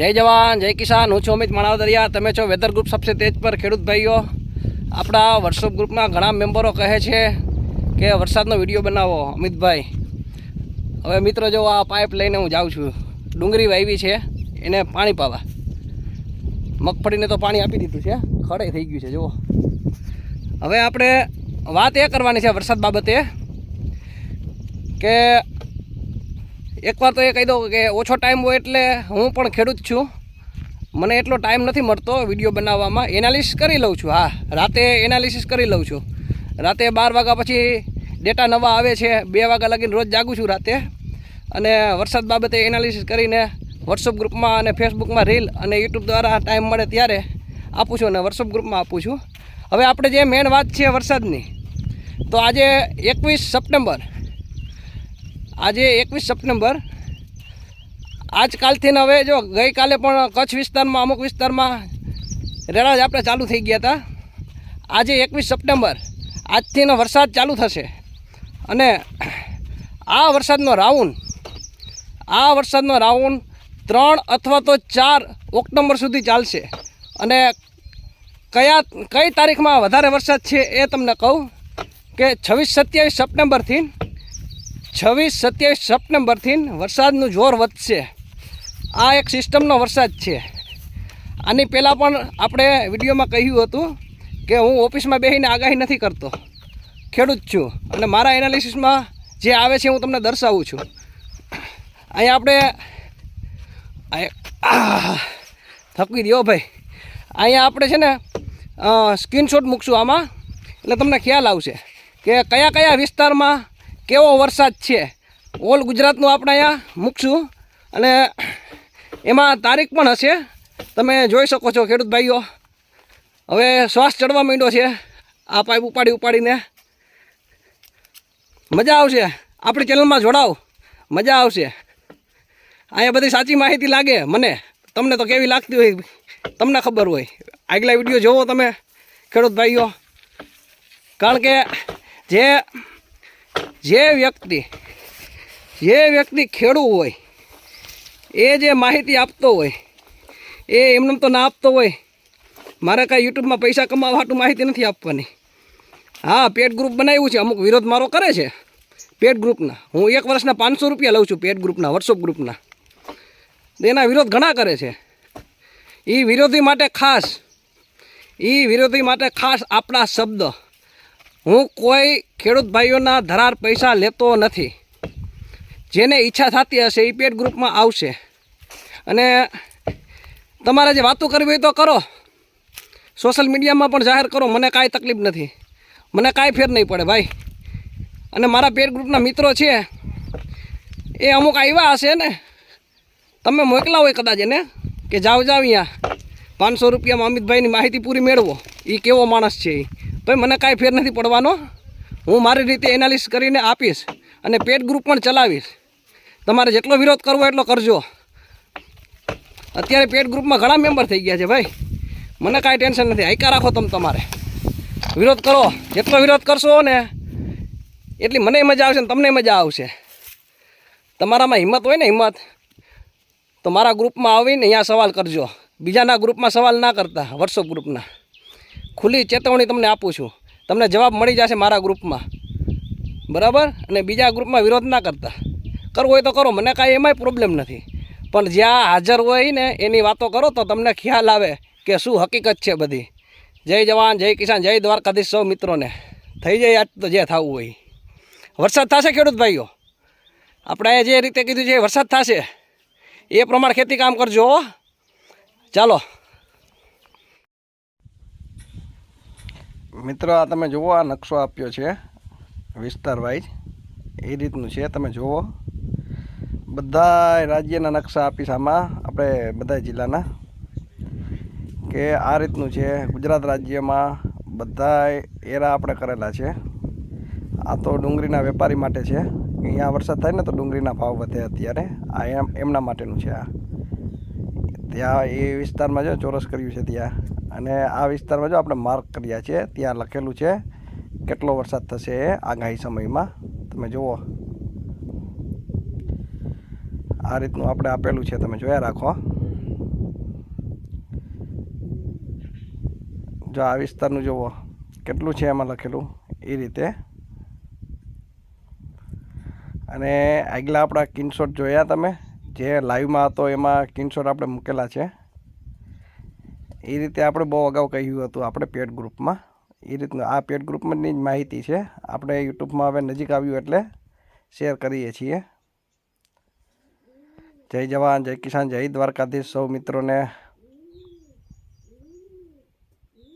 જય જવાન, જય કિસાન. હું છું અમિત માણાવદરિયા. તમે છો વેધર ગ્રુપ સબસે તેજ પર, ખેડૂત ભાઈઓ. આપણા વોટ્સઅપ ગ્રુપના ઘણા મેમ્બરો કહે છે કે વરસાદનો વીડિયો બનાવો, અમિતભાઈ. હવે મિત્રો, જો આ પાઇપ લઈને હું જાઉં છું. ડુંગળી વાવી છે, એને પાણી પાવા. મગફળીને તો પાણી આપી દીધું છે, ખડે થઈ ગયું છે, જુઓ. હવે આપણે વાત એ કરવાની છે વરસાદ બાબતે કે એકવાર તો એ કહી દઉં કે ઓછો ટાઈમ હોય એટલે હું પણ ખેડૂત છું. મને એટલો ટાઈમ નથી મળતો વીડિયો બનાવવામાં. એનાલિસિસ કરી લઉં છું. હા, રાતે એનાલિસિસ કરી લઉં છું. રાતે બાર વાગ્યા પછી ડેટા નવા આવે છે. બે વાગ્યા લગીને રોજ જાગું છું રાતે. અને વરસાદ બાબતે એનાલિસિસ કરીને વોટ્સઅપ ગ્રુપમાં અને ફેસબુકમાં રીલ અને યુટ્યુબ દ્વારા ટાઈમ મળે ત્યારે આપું છું અને વોટ્સઅપ ગ્રુપમાં આપું છું. હવે આપણે જે મેઇન વાત છે વરસાદની, તો આજે એકવીસ સપ્ટેમ્બર આજે એકવીસ સપ્ટેમ્બર. આજકાલથી હવે જો ગઈકાલે પણ કચ્છ વિસ્તારમાં, અમુક વિસ્તારમાં રેડાજ આપણે ચાલુ થઈ ગયા હતા. આજે એકવીસ સપ્ટેમ્બર. આજથી નો વરસાદ ચાલુ થશે. અને આ વરસાદનો રાઉન્ડ, આ વરસાદનો રાઉન્ડ ત્રણ અથવા તો ચાર ઓક્ટોબર સુધી ચાલશે. અને કયા, કઈ તારીખમાં વધારે વરસાદ છે એ તમને કહું કે છવ્વીસ સત્યાવીસ સપ્ટેમ્બરથી છવ્વીસ સત્યાવીસ સપ્ટેમ્બરથી વરસાદનું જોર વધશે. આ એક સિસ્ટમનો વરસાદ છે. આની પહેલાં પણ આપણે વિડીયોમાં કહ્યું હતું કે હું ઓફિસમાં બેસીને આગાહી નથી કરતો. ખેડૂત છું અને મારા એનાલિસિસમાં જે આવે છે હું તમને દર્શાવું છું. અહીંયા આપણે થકી દો ભાઈ. અહીંયા આપણે છે ને સ્ક્રીનશોટ મૂકશું આમાં. એટલે તમને ખ્યાલ આવશે કે કયા કયા વિસ્તારમાં કેવો વરસાદ છે? ઓલ ગુજરાતનું આપણે અહીંયા મૂકશું. અને એમાં તારીખ પણ હશે. તમે જોઈ શકો છો ખેડૂત ભાઈઓ. હવે શ્વાસ ચડવા માંડ્યો છે. આ પાઇપ ઉપાડી ઉપાડીને. મજા આવશે. આપણી ચેનલમાં જોડાવ મજા આવશે. અહીંયા બધી સાચી માહિતી લાગે મને. તમને તો કેવી લાગતી હોય? તમને ખબર હોય. આગલા વીડિયો જોવો તમે, ખેડૂત ભાઈઓ. કારણ કે જે જે વ્યક્તિ જે વ્યક્તિ ખેડૂત હોય, એ જે માહિતી આપતો હોય, એ એમને તો ના આપતો હોય, મારે કાંઈ યુટ્યુબમાં પૈસા કમાવા હાટું માહિતી નથી આપવાની. હા, પેટ ગ્રુપ બનાવ્યું છે, અમુક વિરોધ મારો કરે છે, પેટ ગ્રુપના. હું એક વર્ષના પાંચસો રૂપિયા લઉં છું પેટ ગ્રુપના, વોટ્સઅપ ગ્રુપના. એના વિરોધ ઘણા કરે છે. એ વિરોધી માટે ખાસ એ વિરોધી માટે ખાસ આપણા શબ્દ. હું કોઈ ખેડૂત ભાઈઓના ધરાર પૈસા લેતો નથી. જેને ઈચ્છા થતી હશે એ પેડ ગ્રુપમાં આવશે. અને તમારે જે વાતો કરવી હોય તો કરો. સોશિયલ મીડિયામાં પણ જાહેર કરો, મને કાંઈ તકલીફ નથી. મને કાંઈ ફેર નહીં પડે ભાઈ. અને મારા પેડ ગ્રુપના મિત્રો છે, એ અમુક આવ્યા હશે ને. તમે મોકલા હોય કદાચ એને, કે જાઓ જાઓ અહીંયા. પાંચસો રૂપિયામાં અમિતભાઈની માહિતી પૂરી મેળવો. એ કેવો માણસ છે એ ભાઈ મને કાંઈ ફેર નથી પડવાનો. હું મારી રીતે એનાલિસ કરીને આપીશ અને પેટ ગ્રુપ પણ ચલાવીશ. તમારે જેટલો વિરોધ કરવો એટલો કરજો. અત્યારે પેટ ગ્રુપમાં ઘણા મેમ્બર થઈ ગયા છે ભાઈ. મને કાંઈ ટેન્શન નથી. હાઈકા રાખો તમે તમારે. વિરોધ કરો. જેટલો વિરોધ કરશો ને એટલી મને મજા આવશે ને તમને મજા આવશે. તમારામાં હિંમત હોય ને હિંમત, તો મારા ગ્રુપમાં આવીને અહીંયા સવાલ કરજો. બીજાના ગ્રુપમાં સવાલ ના કરતા વોટ્સઅપ ગ્રુપના ખુલ્લી ચેતવણી તમને આપું છું. તમને જવાબ મળી જશે મારા ગ્રુપમાં. બરાબર? અને બીજા ગ્રુપમાં વિરોધ ના કરતા. કરવો હોય તો કરો, મને કાંઈ એમાંય પ્રોબ્લેમ નથી. પણ જ્યાં હાજર હોય ને એની વાતો કરો તો તમને ખ્યાલ આવે કે શું હકીકત છે બધી. જય જવાન, જય કિસાન, જય દ્વારકાધીશ સૌ મિત્રોને. થઈ જાય આજ તો જે થવું હોય. વરસાદ થશે, ખેડૂત ભાઈઓ? આપણે જે રીતે કીધું છે વરસાદ થશે. એ પ્રમાણે ખેતી કામ કરજો. ચાલો. મિત્રો, આ તમે જુઓ, આ નકશો આપ્યો છે વિસ્તાર વાઇઝ એ રીતનું છે, તમે જુઓ. બધા રાજ્યના નકશા આપીશ આમાં આપણે બધા જિલ્લાના કે આ રીતનું છે, ગુજરાત રાજ્યમાં બધા એરા આપણે કરેલા છે. આ તો ડુંગળીના વેપારી માટે છે. અહીંયા વરસાદ થાય ને તો ડુંગળીના ભાવ વધે અત્યારે. આ એમ, એમના માટેનું છે આ. ત્યાં એ વિસ્તારમાં જો ચોરસ કર્યું છે ત્યાં. અને આ વિસ્તારમાં જો આપણે માર્ક કર્યા છે, ત્યાં લખેલું છે, કેટલો વરસાદ થશે એ આગાહી સમયમાં? તમે જુઓ. આ રીતનું આપણે આપેલું છે, તમે જોયા રાખો. જો આ વિસ્તારનું જુઓ, કેટલું છે એમાં લખેલું એ રીતે. અને આગલા આપણા કિનશોટ જોયા તમે, જે લાઈવમાં હતો, એમાં કિનશોટ આપણે મૂકેલા છે. એ રીતે આપણે બહુ અગાઉ કહ્યું હતું આપણે પેડ ગ્રુપમાં એ રીતનું આ પેડ ગ્રુપમાંની જ માહિતી છે. આપણે યુટ્યુબમાં હવે નજીક આવ્યું એટલે શેર કરીએ છીએ. જય જવાન, જય કિસાન, જય દ્વારકાધીશ. સૌ મિત્રોને